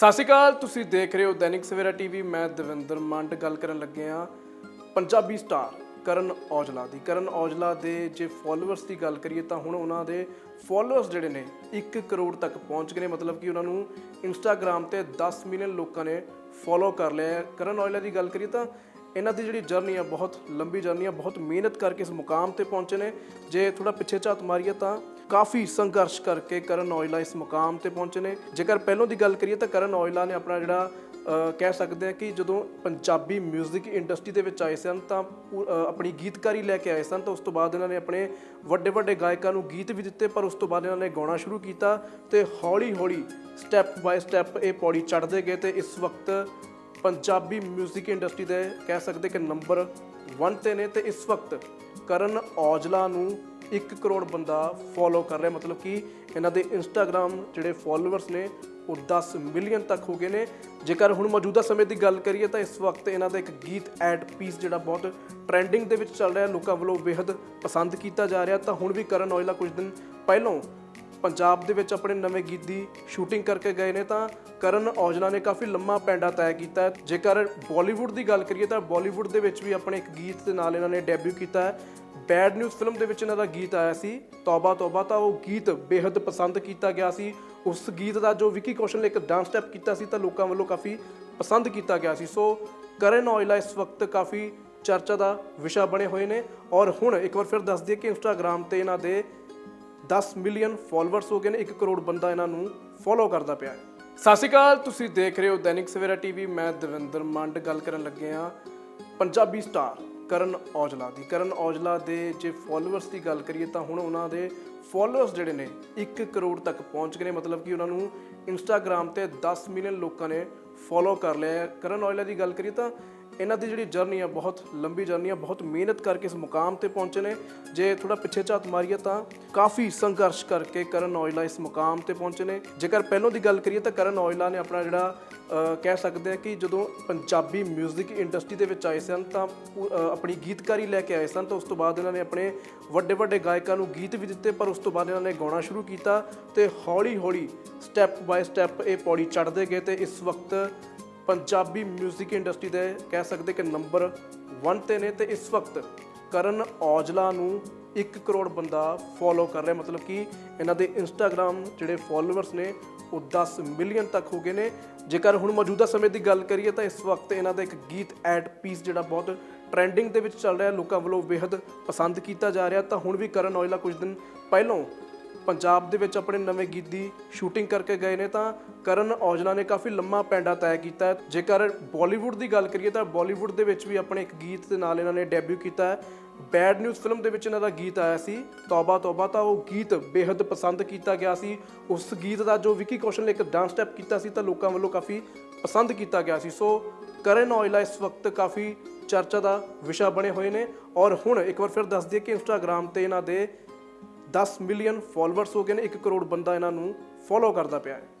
ਸਤਿ ਸ਼੍ਰੀ ਅਕਾਲ, ਤੁਸੀਂ ਦੇਖ ਰਹੇ ਹੋ ਦੈਨਿਕ ਸਵੇਰਾ ਟੀਵੀ। ਮੈਂ ਦਵਿੰਦਰ ਮੰਡ ਗੱਲ ਕਰਨ ਲੱਗੇ ਆ ਪੰਜਾਬੀ ਸਟਾਰ ਕਰਨ ਔਜਲਾ ਦੀ। ਕਰਨ ਔਜਲਾ ਦੇ ਜੇ ਫਾਲੋਅਰਸ ਦੀ ਗੱਲ ਕਰੀਏ ਤਾਂ ਹੁਣ ਉਹਨਾਂ ਦੇ ਫਾਲੋਅਰਸ ਜਿਹੜੇ ਨੇ 1 ਕਰੋੜ ਤੱਕ ਪਹੁੰਚ ਗਏ ਨੇ। ਮਤਲਬ ਕਿ ਉਹਨਾਂ ਨੂੰ ਇੰਸਟਾਗ੍ਰam ਤੇ 10 ਮਿਲੀਅਨ ਲੋਕਾਂ ਨੇ ਫੋਲੋ ਕਰ ਲਿਆ ਕਰਨ ਔਜਲਾ ਦੀ ਗੱਲ ਕਰੀਏ ਤਾਂ ਇਹਨਾਂ ਦੀ ਜਿਹੜੀ ਜਰਨੀ ਆ, ਬਹੁਤ ਲੰਬੀ ਜਰਨੀ ਆ, ਬਹੁਤ ਮਿਹਨਤ ਕਰਕੇ ਇਸ ਮੁਕਾਮ ਤੇ ਪਹੁੰਚੇ ਨੇ। ਜੇ ਥੋੜਾ ਪਿੱਛੇ ਝਾਤ ਮਾਰੀਏ ਤਾਂ ਕਾਫੀ ਸੰਘਰਸ਼ ਕਰਕੇ ਕਰਨ ਔਜਲਾ ਇਸ ਮੁਕਾਮ ਤੇ ਪਹੁੰਚੇ ਨੇ। ਜੇਕਰ ਪਹਿਲੋਂ ਦੀ ਗੱਲ ਕਰੀਏ ਤਾਂ ਕਰਨ ਔਜਲਾ ਨੇ ਆਪਣਾ ਜਿਹੜਾ ਕਹਿ ਸਕਦੇ ਆ ਕਿ ਜਦੋਂ ਪੰਜਾਬੀ 뮤직 ਇੰਡਸਟਰੀ ਦੇ ਵਿੱਚ ਆਏ ਸਨ ਤਾਂ ਪੂ- ਆਪਣੀ ਗੀਤਕਾਰੀ ਲੈ ਕੇ ਆਏ ਸਨ ਤਾਂ ਉਸ ਤੋਂ ਬਾਅਦ ਇਹਨਾਂ ਨੇ ਆਪਣੇ ਵੱਡੇ ਵੱਡੇ ਗਾਇਕਾਂ ਨੂੰ ਗੀਤ ਵੀ ਦਿੱਤੇ, ਪਰ ਉਸ ਤੋਂ ਬਾਅਦ ਇਹਨਾਂ ਨੇ ਗਾਉਣਾ ਸ਼ੁਰੂ ਕੀਤਾ ਤੇ ਹੌਲੀ ਹੌਲੀ ਸਟੈਪ ਬਾਏ ਸਟੈਪ ਇਹ ਪੌੜੀ ਚੜ੍ਹਦੇ ਗਏ ਤੇ ਇਸ ਵਕਤ ਪੰਜਾਬੀ 뮤직 ਇੰਡਸਟਰੀ ਦੇ ਕਹਿ ਸਕਦੇ ਕਿ ਨੰਬਰ 1 ਤੇ ਨੇ ਤੇ ਇਸ ਵਕਤ ਕਰਨ ਔਜਲਾ ਨੂੰ 1 ਕਰੋੜ ਬੰਦਾ ਫੋਲੋ ਕਰ ਰਿਹਾ, ਮਤਲਬ ਕਿ ਇਹਨਾਂ ਦੇ ਇੰਸਟਾਗ੍ਰam ਜਿਹੜੇ ਫੋਲੋਅਰਸ ਨੇ ਉਹ 10 ਮਿਲੀਅਨ ਤੱਕ ਹੋ ਗਏ ਨੇ। ਜੇਕਰ ਹੁਣ ਮੌਜੂਦਾ ਸਮੇਂ ਦੀ ਗੱਲ ਕਰੀਏ ਤਾਂ ਇਸ ਵਕਤ ਇਹਨਾਂ ਦਾ ਇੱਕ ਗੀਤ ਐਡ ਪੀਸ ਜਿਹੜਾ ਬਹੁਤ ਟ੍ਰੈਂਡਿੰਗ ਦੇ ਵਿੱਚ ਚੱਲ ਰਿਹਾ, ਲੋਕਾਂ ਵੱਲੋਂ ਬੇहद ਪਸੰਦ ਕੀਤਾ ਜਾ ਰਿਹਾ। ਤਾਂ ਹੁਣ ਵੀ ਕਰਨ ਔਜਲਾ ਕੁਝ ਦਿਨ ਪਹਿਲਾਂ ਪੰਜਾਬ ਦੇ ਵਿੱਚ ਆਪਣੇ ਨਵੇਂ ਗੀਤ ਦੀ ਸ਼ੂਟਿੰਗ ਕਰਕੇ ਗਏ ਨੇ ਤਾਂ ਕਰਨ ਔਜਲਾ ਨੇ ਕਾਫੀ ਲੰਮਾ ਪੈਂਡਾ ਤੈਅ ਕੀਤਾ ਹੈ। ਜੇਕਰ ਬਾਲੀਵੁੱਡ ਦੀ ਗੱਲ ਕਰੀਏ ਤਾਂ ਬਾਲੀਵੁੱਡ ਦੇ ਵਿੱਚ ਵੀ ਆਪਣੇ ਇੱਕ ਗੀਤ ਦੇ ਨਾਲ ਇਹਨਾਂ ਨੇ ਡੈਬਿਊ ਕੀਤਾ ਹੈ। ਬੈਡ ਨਿਊਜ਼ ਫਿਲਮ ਦੇ ਵਿੱਚ ਇਹਨਾਂ ਦਾ ਗੀਤ ਆਇਆ ਸੀ। ਤੌਬਾ ਤੌਬਾ ਤਾਂ ਉਹ ਗੀਤ ਬੇहद ਪਸੰਦ ਕੀਤਾ ਗਿਆ ਸੀ। ਉਸ ਗੀਤ ਦਾ ਜੋ ਵਿੱਕੀ ਕੌਸ਼ਲ ਨੇ ਇੱਕ ਡਾਂਸ ਸਟੈਪ ਕੀਤਾ ਸੀ ਤਾਂ ਲੋਕਾਂ ਵੱਲੋਂ ਕਾਫੀ ਪਸੰਦ ਕੀਤਾ ਗਿਆ ਸੀ। ਸੋ ਕਰਨ ਔਜਲਾ ਇਸ ਵਕਤ ਕਾਫੀ ਚਰਚਾ ਦਾ ਵਿਸ਼ਾ ਬਣੇ ਹੋਏ ਨੇ। ਔਰ ਹੁਣ ਇੱਕ ਵਾਰ ਫਿਰ ਦੱਸ ਦਈਏ ਕਿ ਇੰਸਟਾਗ੍ਰam ਤੇ ਇਹਨਾਂ ਦੇ 10 ਮਿਲੀਅਨ ਫਾਲੋਅਰਸ ਹੋ ਗਏ ਨੇ 1 ਕਰੋੜ ਬੰਦਾ ਇਹਨਾਂ ਨੂੰ ਫੋਲੋ ਕਰਦਾ ਪਿਆ ਹੈ। ਸਤਿ ਸ਼੍ਰੀ ਅਕਾਲ, ਤੁਸੀਂ ਦੇਖ ਰਹੇ ਹੋ ਦੈਨਿਕ ਸਵੇਰਾ ਟੀਵੀ। ਮੈਂ ਦਵਿੰਦਰ ਮੰਡ ਗੱਲ ਕਰਨ ਲੱਗੇ ਆ ਪੰਜਾਬੀ ਸਟਾਰ ਕਰਨ ਔਜਲਾ ਦੀ। ਕਰਨ ਔਜਲਾ ਦੇ ਜੇ ਫਾਲੋਅਰਸ ਦੀ ਗੱਲ ਕਰੀਏ ਤਾਂ ਹੁਣ ਉਹਨਾਂ ਦੇ ਫਾਲੋਅਰਸ ਜਿਹੜੇ ਨੇ 1 ਕਰੋੜ ਤੱਕ ਪਹੁੰਚ ਗਏ ਨੇ। ਮਤਲਬ ਕਿ ਉਹਨਾਂ ਨੂੰ ਇੰਸਟਾਗ੍ਰam ਤੇ 10 ਮਿਲੀਅਨ ਲੋਕਾਂ ਨੇ ਫੋਲੋ ਕਰ ਲਿਆ ਹੈ। ਕਰਨ ਔਜਲਾ ਦੀ ਗੱਲ ਕਰੀਏ ਤਾਂ ਇਹਨਾਂ ਦੀ ਜਿਹੜੀ ਜਰਨੀ ਆ ਬਹੁਤ ਲੰਬੀ ਜਰਨੀ ਆ, ਬਹੁਤ ਮਿਹਨਤ ਕਰਕੇ ਇਸ ਮੁਕਾਮ ਤੇ ਪਹੁੰਚੇ ਨੇ। ਜੇ ਥੋੜਾ ਪਿੱਛੇ ਝਾਤ ਮਾਰੀਏ ਤਾਂ ਕਾਫੀ ਸੰਘਰਸ਼ ਕਰਕੇ ਕਰਨ ਔਇਲਾ ਇਸ ਮੁਕਾਮ ਤੇ ਪਹੁੰਚੇ ਨੇ। ਜੇਕਰ ਪਹਿਲੋਂ ਦੀ ਗੱਲ ਕਰੀਏ ਤਾਂ ਕਰਨ ਔਇਲਾ ਨੇ ਆਪਣਾ ਜਿਹੜਾ ਕਹਿ ਸਕਦੇ ਆ ਕਿ ਜਦੋਂ ਪੰਜਾਬੀ 뮤직 ਇੰਡਸਟਰੀ ਦੇ ਵਿੱਚ ਆਏ ਸਨ ਤਾਂ ਪੂ- ਆਪਣੀ ਗੀਤਕਾਰੀ ਲੈ ਕੇ ਆਏ ਸਨ ਤਾਂ ਉਸ ਤੋਂ ਬਾਅਦ ਇਹਨਾਂ ਨੇ ਆਪਣੇ ਵੱਡੇ ਵੱਡੇ ਗਾਇਕਾਂ ਨੂੰ ਗੀਤ ਵੀ ਦਿੱਤੇ, ਪਰ ਉਸ ਤੋਂ ਬਾਅਦ ਇਹਨਾਂ ਨੇ ਗਾਉਣਾ ਸ਼ੁਰੂ ਕੀਤਾ ਤੇ ਹੌਲੀ ਹੌਲੀ ਸਟੈਪ ਬਾਏ ਸਟੈਪ ਇਹ ਪੌੜੀ ਚੜ੍ਹਦੇ ਗਏ ਤੇ ਇਸ ਵਕਤ ਪੰਜਾਬੀ 뮤직 ਇੰਡਸਟਰੀ ਦੇ ਕਹਿ ਸਕਦੇ ਕਿ ਨੰਬਰ 1 ਤੇ ਨੇ ਤੇ ਇਸ ਵਕਤ ਕਰਨ ਔਜਲਾ ਨੂੰ 1 ਕਰੋੜ ਬੰਦਾ ਫੋਲੋ ਕਰ ਰਿਹਾ। ਮਤਲਬ ਕਿ ਇਹਨਾਂ ਦੇ ਇੰਸਟਾਗ੍ਰam ਜਿਹੜੇ ਫੋਲੋਅਰਸ ਨੇ, ਉਹ 10 ਮਿਲੀਅਨ ਤੱਕ ਹੋ ਗਏ ਨੇ। ਜੇਕਰ ਹੁਣ ਮੌਜੂਦਾ ਸਮੇਂ ਦੀ ਗੱਲ ਕਰੀਏ ਤਾਂ ਇਸ ਵਕਤ ਇਹਨਾਂ ਦਾ ਇੱਕ ਗੀਤ ਐਡ ਪੀਸ ਜਿਹੜਾ ਬਹੁਤ ਟ੍ਰੈਂਡਿੰਗ ਦੇ ਵਿੱਚ ਚੱਲ ਰਿਹਾ, ਲੋਕਾਂ ਵੱਲੋਂ ਬੇहद ਪਸੰਦ ਕੀਤਾ ਜਾ ਰਿਹਾ। ਤਾਂ ਹੁਣ ਵੀ ਕਰਨ ਔਜਲਾ ਕੁਝ ਦਿਨ ਪਹਿਲਾਂ ਪੰਜਾਬ ਦੇ ਵਿੱਚ ਆਪਣੇ ਨਵੇਂ ਗੀਤ ਦੀ ਸ਼ੂਟਿੰਗ ਕਰਕੇ ਗਏ ਨੇ ਤਾਂ ਕਰਨ ਔਜਲਾ ਨੇ ਕਾਫੀ ਲੰਮਾ ਪੈਂਡਾ ਤੈਅ ਕੀਤਾ ਹੈ। ਜੇਕਰ ਬਾਲੀਵੁੱਡ ਦੀ ਗੱਲ ਕਰੀਏ ਤਾਂ ਬਾਲੀਵੁੱਡ ਦੇ ਵਿੱਚ ਵੀ ਆਪਣੇ ਇੱਕ ਗੀਤ ਦੇ ਨਾਲ ਇਹਨਾਂ ਨੇ ਡੈਬਿਊ ਕੀਤਾ ਹੈ। ਬੈਡ ਨਿਊਜ਼ ਫਿਲਮ ਦੇ ਵਿੱਚ ਇਹਨਾਂ ਦਾ ਗੀਤ ਆਇਆ ਸੀ, ਤੌਬਾ ਤੌਬਾ, ਤਾਂ ਉਹ ਗੀਤ ਬੇहद ਪਸੰਦ ਕੀਤਾ ਗਿਆ ਸੀ। ਉਸ ਗੀਤ ਦਾ ਜੋ ਵਿੱਕੀ ਕੌਸ਼ਲ ਨੇ ਇੱਕ ਡਾਂਸ ਸਟੈਪ ਕੀਤਾ ਸੀ, ਤਾਂ ਲੋਕਾਂ ਵੱਲੋਂ ਕਾਫੀ ਪਸੰਦ ਕੀਤਾ ਗਿਆ ਸੀ। ਸੋ ਕਰਨ ਔਜਲਾ ਇਸ ਵਕਤ ਕਾਫੀ ਚਰਚਾ ਦਾ ਵਿਸ਼ਾ ਬਣੇ ਹੋਏ ਨੇ। ਔਰ ਹੁਣ ਇੱਕ ਵਾਰ ਫਿਰ ਦੱਸ ਦਈਏ ਕਿ ਇੰਸਟਾਗ੍ਰam ਤੇ ਇਹਨਾਂ ਦੇ 10 ਮਿਲੀਅਨ ਫਾਲੋਅਰਸ ਹੋ ਗਏ ਨੇ 1 ਕਰੋੜ ਬੰਦਾ ਇਹਨਾਂ ਨੂੰ ਫੋਲੋ ਕਰਦਾ ਪਿਆ ਹੈ।